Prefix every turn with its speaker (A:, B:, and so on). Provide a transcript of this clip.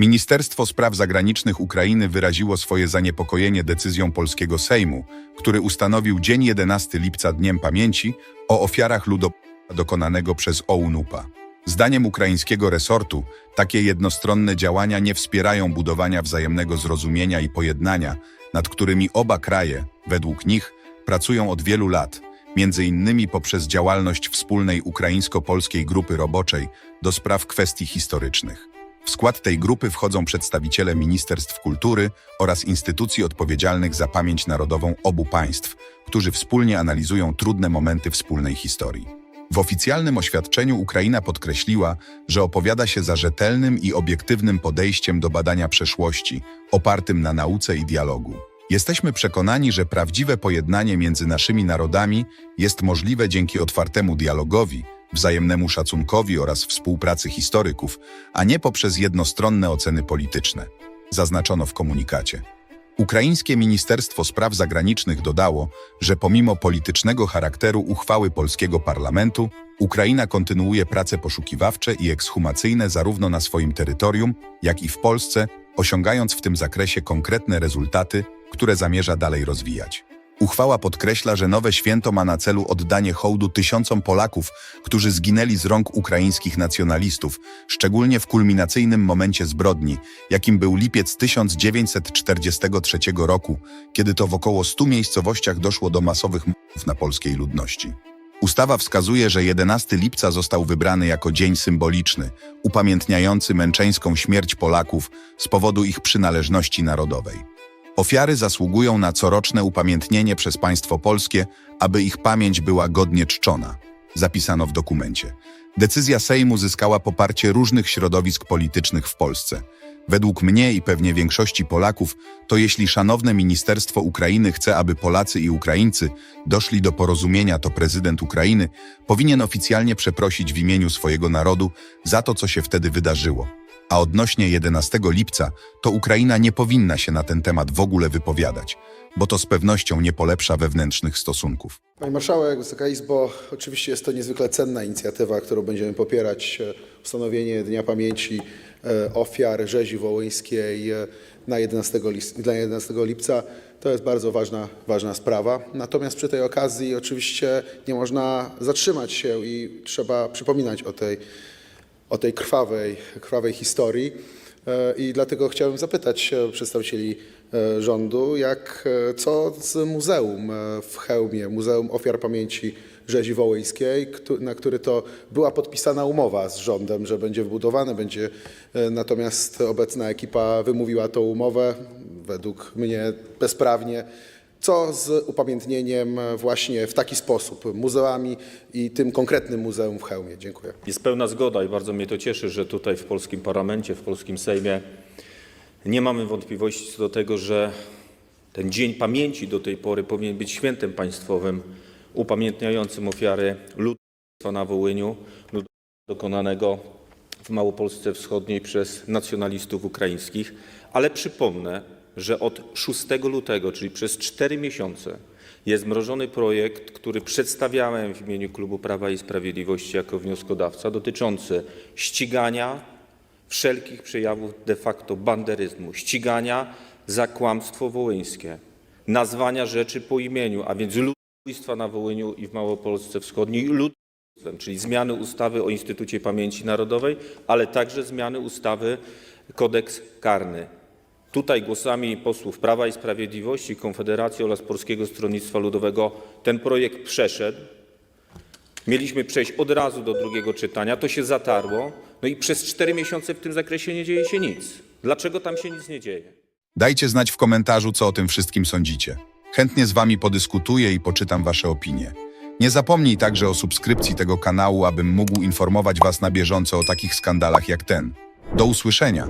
A: Ministerstwo Spraw Zagranicznych Ukrainy wyraziło swoje zaniepokojenie decyzją polskiego Sejmu, który ustanowił dzień 11 lipca Dniem Pamięci o ofiarach ludobójstwa dokonanego przez OUN-UPA. Zdaniem ukraińskiego resortu, takie jednostronne działania nie wspierają budowania wzajemnego zrozumienia i pojednania, nad którymi oba kraje, według nich, pracują od wielu lat, między innymi poprzez działalność wspólnej ukraińsko-polskiej grupy roboczej do spraw kwestii historycznych. W skład tej grupy wchodzą przedstawiciele Ministerstw Kultury oraz instytucji odpowiedzialnych za pamięć narodową obu państw, którzy wspólnie analizują trudne momenty wspólnej historii. W oficjalnym oświadczeniu Ukraina podkreśliła, że opowiada się za rzetelnym i obiektywnym podejściem do badania przeszłości, opartym na nauce i dialogu. Jesteśmy przekonani, że prawdziwe pojednanie między naszymi narodami jest możliwe dzięki otwartemu dialogowi, wzajemnemu szacunkowi oraz współpracy historyków, a nie poprzez jednostronne oceny polityczne, zaznaczono w komunikacie. Ukraińskie Ministerstwo Spraw Zagranicznych dodało, że pomimo politycznego charakteru uchwały polskiego parlamentu, Ukraina kontynuuje prace poszukiwawcze i ekshumacyjne zarówno na swoim terytorium, jak i w Polsce, osiągając w tym zakresie konkretne rezultaty, które zamierza dalej rozwijać. Uchwała podkreśla, że nowe święto ma na celu oddanie hołdu tysiącom Polaków, którzy zginęli z rąk ukraińskich nacjonalistów, szczególnie w kulminacyjnym momencie zbrodni, jakim był lipiec 1943 roku, kiedy to w około 100 miejscowościach doszło do masowych mordów na polskiej ludności. Ustawa wskazuje, że 11 lipca został wybrany jako dzień symboliczny, upamiętniający męczeńską śmierć Polaków z powodu ich przynależności narodowej. Ofiary zasługują na coroczne upamiętnienie przez państwo polskie, aby ich pamięć była godnie czczona, zapisano w dokumencie. Decyzja Sejmu zyskała poparcie różnych środowisk politycznych w Polsce. Według mnie i pewnie większości Polaków, to jeśli szanowne Ministerstwo Ukrainy chce, aby Polacy i Ukraińcy doszli do porozumienia, to prezydent Ukrainy powinien oficjalnie przeprosić w imieniu swojego narodu za to, co się wtedy wydarzyło. A odnośnie 11 lipca, to Ukraina nie powinna się na ten temat w ogóle wypowiadać, bo to z pewnością nie polepsza wewnętrznych stosunków.
B: Pani Marszałek, Wysoka Izbo, oczywiście jest to niezwykle cenna inicjatywa, którą będziemy popierać. e, Ustanowienie Dnia Pamięci e, ofiar rzezi wołyńskiej e, na 11, lis- dla 11 lipca to jest bardzo ważna, ważna sprawa. Natomiast przy tej okazji oczywiście nie można zatrzymać się i trzeba przypominać o tej, o tej krwawej, krwawej historii. E, I dlatego chciałem zapytać przedstawicieli e, rządu, jak, e, co z muzeum w Chełmie, Muzeum Ofiar Pamięci Rzezi Wołyńskiej, na który to była podpisana umowa z rządem, że będzie wybudowane, będzie natomiast obecna ekipa wymówiła tą umowę, według mnie bezprawnie. Co z upamiętnieniem właśnie w taki sposób, muzeami i tym konkretnym muzeum w Chełmie? Dziękuję.
C: Jest pełna zgoda i bardzo mnie to cieszy, że tutaj w polskim parlamencie, w polskim Sejmie nie mamy wątpliwości co do tego, że ten Dzień Pamięci do tej pory powinien być świętem państwowym upamiętniającym ofiary ludobójstwa na Wołyniu, ludobójstwa dokonanego w Małopolsce Wschodniej przez nacjonalistów ukraińskich. Ale przypomnę, że od 6 lutego, czyli przez 4 miesiące, jest mrożony projekt, który przedstawiałem w imieniu Klubu Prawa i Sprawiedliwości jako wnioskodawca, dotyczący ścigania wszelkich przejawów de facto banderyzmu, ścigania za kłamstwo wołyńskie, nazwania rzeczy po imieniu, a więc ludobójstwa na Wołyniu i w Małopolsce Wschodniej, ludobójstwem, czyli zmiany ustawy o Instytucie Pamięci Narodowej, ale także zmiany ustawy Kodeks Karny. Tutaj głosami posłów Prawa i Sprawiedliwości, Konfederacji oraz Polskiego Stronnictwa Ludowego ten projekt przeszedł. Mieliśmy przejść od razu do drugiego czytania, to się zatarło, no i przez cztery miesiące w tym zakresie nie dzieje się nic. Dlaczego tam się nic nie dzieje?
A: Dajcie znać w komentarzu, co o tym wszystkim sądzicie. Chętnie z wami podyskutuję i poczytam wasze opinie. Nie zapomnij także o subskrypcji tego kanału, abym mógł informować was na bieżąco o takich skandalach jak ten. Do usłyszenia!